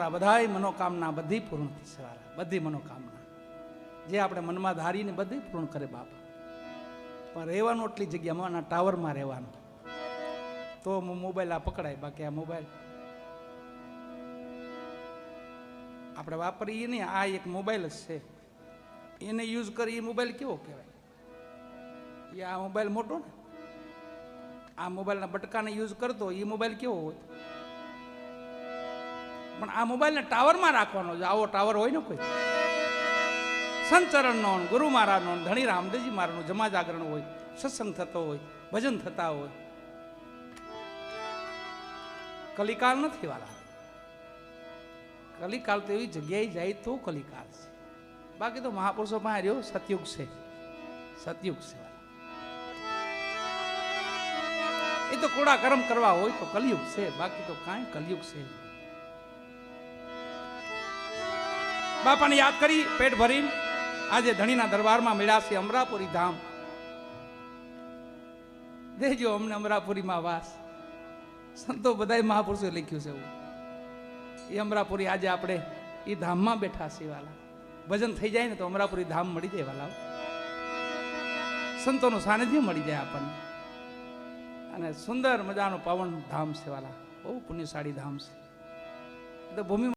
આ બધાય મનોકામના બધી પૂર્ણ થશે વાલા બધી મનોકામના. જે આપણે મનમાં ધારીને બધી પૂર્ણ કરે બાપા. પણ રહેવાનું એટલી જગ્યામાં આના ટાવરમાં રહેવાનું. તો મોબાઈલ આ પકડાય, બાકી આ મોબાઈલ આપણે વાપરીએ નહીં, આ એક મોબાઈલ જ છે. એને યુઝ કરી એ મોબાઈલ કેવો કહેવાય? એ આ મોબાઈલ મોટો ને? આ મોબાઈલના બટકાને યુઝ કરતો એ મોબાઈલ કેવો હોય? પણ આ મોબાઈલને ટાવરમાં રાખવાનો છે. આવો ટાવર હોય ને કોઈ. સંચરણનો ને ગુરુ મહારાજનો ધણી રામદેવજી મહારાજનો જમા જાગરણ હોય, સત્સંગ થતો હોય, ભજન થતા હોય. કલિકાલ નથી વાળા. કલિકાલ તો એવી જગ્યાએ જાય તો કલિકાલ છે. બાકી તો મહાપુરુષો પાસે રહ્યો, સતયુગ છે. સતયુગ છે. એ તો કોડા કર્મ કરવા હોય તો કલયુગ છે. બાકી તો કાંઈ કલયુગ છે નહીં. બાપાને યાદ કરી, પેટ ભરી આજે ધણીના દરબારમાં મળ્યા અમરાપુરી ધામ. દેજો અમને અમરાપુરીમાં વાસ. સંતો બધાય મહાપુરુષોએ લખ્યું છે એવું. એ અમરાપુરી આજે આપણે એ ધામમાં બેઠા છીએ વાલા. ભજન થઈ જાય ને તો અમરાપુરી ધામ મળી જાય વાલા. સંતોનું સાનિધ્ય મળી જાય આપણને. અને સુંદર મજાનું પાવન ધામ છે વાલા. બહુ પુણ્યશાળી ધામ છે. તો ભૂમિ